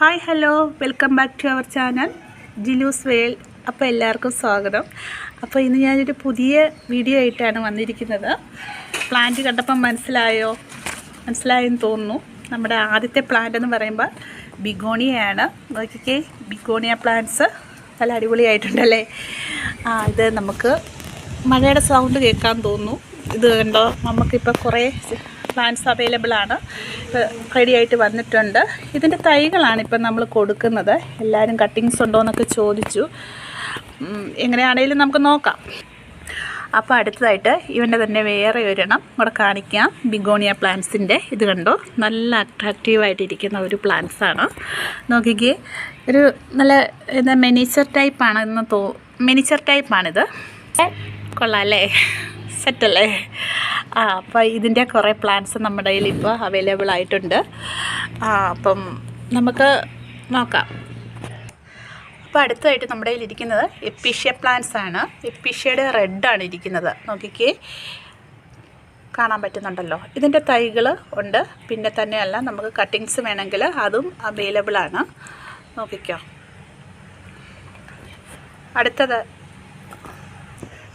Hi hello. Welcome back to our channel. ജിലൂസ് വേൽ അപ്പോൾ എല്ലാവർക്കും സ്വാഗതം. അപ്പോൾ ഇന്ന് ഞാനൊരു പുതിയ വീഡിയോ ആയിട്ടാണ് വന്നിരിക്കുന്നത്. പ്ലാന്റ് കണ്ടപ്പം മനസ്സിലായോ? മനസ്സിലായെന്ന് തോന്നുന്നു. നമ്മുടെ ആദ്യത്തെ പ്ലാന്റ് എന്ന് പറയുമ്പോൾ ബിഗോണിയയാണ്. നോക്കിക്കേ ബിഗോണിയ പ്ലാന്റ്സ് നല്ല അടിപൊളിയായിട്ടുണ്ടല്ലേ? ആ ഇത് നമുക്ക് മഴയുടെ സൗണ്ട് കേൾക്കാൻ തോന്നുന്നു. ഇത് കണ്ടോ? നമുക്കിപ്പോൾ കുറേ പ്ലാന്റ്സ് അവൈലബിൾ ആണ്. റെഡി ആയിട്ട് വന്നിട്ടുണ്ട്. ഇതിന്റെ തൈകളാണ് ഇപ്പം നമ്മൾ കൊടുക്കുന്നത്. എല്ലാവരും കട്ടിങ്സ് ഉണ്ടോ എന്നൊക്കെ ചോദിച്ചു. എങ്ങനെയാണെങ്കിലും നമുക്ക് നോക്കാം. അപ്പോൾ അടുത്തതായിട്ട് ഇവന്റെ തന്നെ വേറെ ഒരെണ്ണം ഇവിടെ കാണിക്കാം. ബിഗോണിയ പ്ലാന്റ്സിന്റെ ഇത് കണ്ടോ? നല്ല അട്രാക്റ്റീവായിട്ടിരിക്കുന്ന ഒരു പ്ലാന്റ്സ് ആണ്. നോക്കിക്കേ. ഒരു നല്ല എന്താ മെനിച്ചർ ടൈപ്പാണ് എന്ന് തോ മെനിച്ചർ ടൈപ്പാണിത് കൊള്ളാം അല്ലേ? സെറ്റല്ലേ ആ അപ്പോൾ ഇതിന്റെ കുറേ പ്ലാൻസ് നമ്മുടെ കയ്യിൽ ഇപ്പോൾ അവൈലബിൾ ആയിട്ടുണ്ട്. ആ അപ്പം നമുക്ക് നോക്കാം. അപ്പോൾ അടുത്തതായിട്ട് നമ്മുടെ കയ്യിൽ ഇരിക്കുന്നത് എപ്പിഷ്യ പ്ലാന്റ്സ് ആണ്. എപ്പിഷ്യയുടെ റെഡാണ് ഇരിക്കുന്നത്. നോക്കിക്കേ. കാണാൻ പറ്റുന്നുണ്ടല്ലോ. ഇതിന്റെ തൈകൾ ഉണ്ട്. പിന്നെ തന്നെയല്ല നമുക്ക് കട്ടിങ്സ് വേണമെങ്കിൽ അതും അവൈലബിൾ ആണ്. നോക്കിക്കോ. അടുത്തത്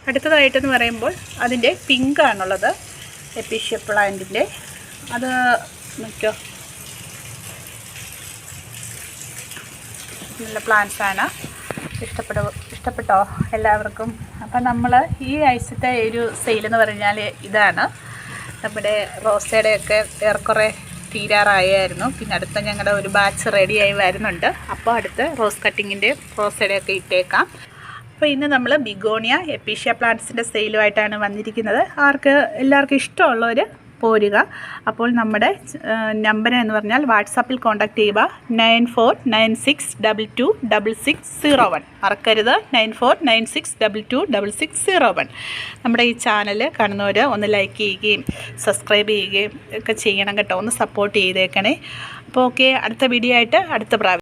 അടുത്തതായിട്ടെന്ന് പറയുമ്പോൾ അതിന്റെ പിങ്ക് ആണുള്ളത് എപ്പിഷ്യ പ്ലാന്റിന്റെ അത് നോക്കിയോ? നല്ല പ്ലാന്റ്സ് ആണ്. ഇഷ്ടപ്പെടു ഇഷ്ടപ്പെട്ടോ എല്ലാവർക്കും? അപ്പം നമ്മൾ ഈ ആഴ്ചത്തെ ഒരു സെയിലെന്ന് പറഞ്ഞാൽ ഇതാണ്. നമ്മുടെ റോസയുടെയൊക്കെ ഏറെക്കുറെ തീരാറായായിരുന്നു. പിന്നെ അടുത്ത ഞങ്ങളുടെ ഒരു ബാച്ച് റെഡിയായി വരുന്നുണ്ട്. അപ്പോൾ അടുത്ത് റോസ് കട്ടിങ്ങിന്റെ റോസയുടെയൊക്കെ ഇട്ടേക്കാം. അപ്പോൾ ഇന്ന് നമ്മൾ ബിഗോണിയ എപ്പീഷ്യ പ്ലാന്റ്സിന്റെ സെയിലുമായിട്ടാണ് വന്നിരിക്കുന്നത്. ആർക്ക് എല്ലാവർക്കും ഇഷ്ടമുള്ളവർ പോരുക. അപ്പോൾ നമ്മുടെ നമ്പർ എന്ന് പറഞ്ഞാൽ വാട്സാപ്പിൽ കോൺടാക്ട് ചെയ്യുക. Nine four nine six double two double six zero one. മറക്കരുത്. Nine four nine six double two double six zero one. നമ്മുടെ ഈ ചാനൽ കാണുന്നവർ ഒന്ന് ലൈക്ക് ചെയ്യുകയും സബ്സ്ക്രൈബ് ചെയ്യുകയും ഒക്കെ ചെയ്യണം കേട്ടോ. ഒന്ന് സപ്പോർട്ട് ചെയ്തേക്കണേ. അപ്പോൾ ഓക്കെ അടുത്ത വീഡിയോ ആയിട്ട് അടുത്ത പ്രാവശ്യം